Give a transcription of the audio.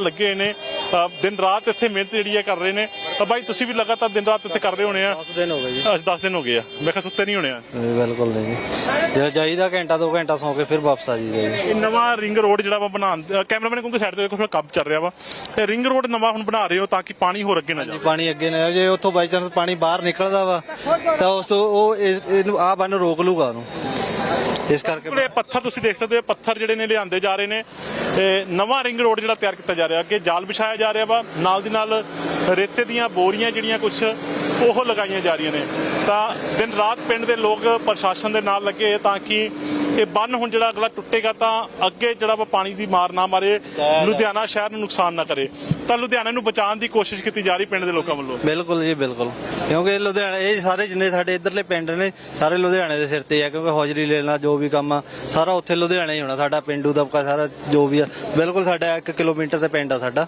ਲੱਗੇ ਹੋਏ ਨੇ ਦਿਨ ਰਾਤ ਇੱਥੇ ਮਿਹਨਤ ਜਿਹੜੀ ਹੈ ਕਰ ਰਹੇ ਨੇ। ਤਾਂ ਬਾਈ ਤੁਸੀਂ ਵੀ ਲਗਾਤਾਰ ਦਿਨ ਰਾਤ ਇੱਥੇ ਕਰ ਰਹੇ ਹੋਣੇ ਆ। 10 ਦਿਨ ਹੋ ਗਏ ਜੀ। ਅੱਜ 10 ਦਿਨ ਹੋ ਗਏ ਆ। ਮੈਂ ਕਿਹਾ ਸੁੱਤੇ ਨਹੀਂ ਹੋਣੇ ਆ। ਬਿਲਕੁਲ ਨਹੀਂ ਜੀ। ਜੇ ਜਾਈਦਾ ਘੰਟਾ ਦੋ ਘੰਟਾ ਸੌਂ ਕੇ ਫਿਰ ਵਾਪਸ ਆ ਜੀਦਾ ਜੀ। ਇਹ ਨਵਾਂ ਰਿੰਗ ਰੋਡ ਜਿਹੜਾ ਵਾ ਬਣਾਉਣ ਕੈਮਰਾਮੈਨ ਕਿਉਂਕਿ ਸਾਈਡ ਤੇ ਦੇਖੋ ਥੋੜਾ ਕੰਮ ਚੱਲ ਰਿਹਾ ਵਾ। ਤੇ ਰਿੰਗ ਰੋਡ ਨਵਾਂ ਹੁਣ ਬਣਾ ਰਹੇ ਹੋ ਤਾਂ ਕਿ ਪਾਣੀ ਹੋਰ ਅੱਗੇ ਨਾ ਜਾਵੇ। ਪਾਣੀ ਅੱਗੇ ਨਾ ਜੇ ਉੱਥੋਂ ਬਾਈ ਚਾਂਸ ਪਾਣੀ ਬਾਹਰ ਨਿਕਲਦਾ ਵਾ ਤਾਂ ਉਸ ਉਹ ਆ ਬੰਨ ਰੋਕ ਲੂਗਾ ਉਹਨੂੰ। ਇਸ ਕਰਕੇ ਕੋਲੇ ਪੱਥਰ ਤੁਸੀਂ ਦੇਖ ਸਕਦੇ ਹੋ, ਪੱਥਰ ਜਿਹੜੇ ਨੇ ਲਿਆਂਦੇ ਜਾ ਰਹੇ ਨੇ। ਤੇ ਨਵਾਂ ਰਿੰਗ ਰੋਡ ਜਿਹੜਾ ਤਿਆਰ ਕੀਤਾ ਜਾ ਰਿਹਾ, ਅੱਗੇ ਜਾਲ ਵਿਛਾਇਆ ਜਾ ਰਿਹਾ ਵਾ। ਨਾਲ ਦੀ ਨਾਲ ਰੇਤੇ ਦੀਆਂ ਬੋਰੀਆਂ ਜਿਹੜੀਆਂ ਕੁਝ ਉਹ ਲਗਾਈਆਂ ਜਾ ਰਹੀਆਂ ਨੇ। ਤਾਂ ਦਿਨ ਰਾਤ ਪਿੰਡ ਦੇ ਲੋਕ ਪ੍ਰਸ਼ਾਸਨ ਦੇ ਨਾਲ ਲੱਗੇ ਤਾਂ ਕਿ ਇਹ ਬੰਨ ਹੁਣ ਜਿਹੜਾ ਅਗਲਾ ਟੁੱਟੇਗਾ ਤਾਂ ਅੱਗੇ ਜਿਹੜਾ ਵਾ ਪਾਣੀ ਦੀ ਮਾਰ ਨਾ ਮਾਰੇ ਲੁਧਿਆਣਾ ਸ਼ਹਿਰ ਨੂੰ ਨੁਕਸਾਨ ਨਾ ਕਰੇ। ਤਾਂ ਲੁਧਿਆਣਾ ਨੂੰ ਬਚਾਉਣ ਦੀ ਕੋਸ਼ਿਸ਼ ਕੀਤੀ ਜਾ ਰਹੀ ਪਿੰਡ ਦੇ ਲੋਕਾਂ ਵੱਲੋਂ? ਬਿਲਕੁਲ ਜੀ ਬਿਲਕੁਲ। ਕਿਉਂਕਿ ਲੁਧਿਆਣਾ ਇਹ ਸਾਰੇ ਜਿੰਨੇ ਸਾਡੇ ਇਧਰਲੇ ਪਿੰਡ ਨੇ ਸਾਰੇ ਲੁਧਿਆਣੇ ਦੇ ਸਿਰ ਤੇ ਆ ਕਿਉਂਕਿ ਹੌਜਰੀ ਲੈਣਾ ਜੋ ਵੀ ਕੰਮ ਆ ਸਾਰਾ ਉੱਥੇ ਲੁਧਿਆਣਾ ਹੀ ਹੋਣਾ ਸਾਡਾ ਪਿੰਡੂ ਦਬਕਾ ਸਾਰਾ ਜੋ ਵੀ ਆ। ਬਿਲਕੁਲ ਸਾਡਾ 1 ਕਿਲੋਮੀਟਰ ਤੇ ਪਿੰਡ ਆ ਸਾਡਾ।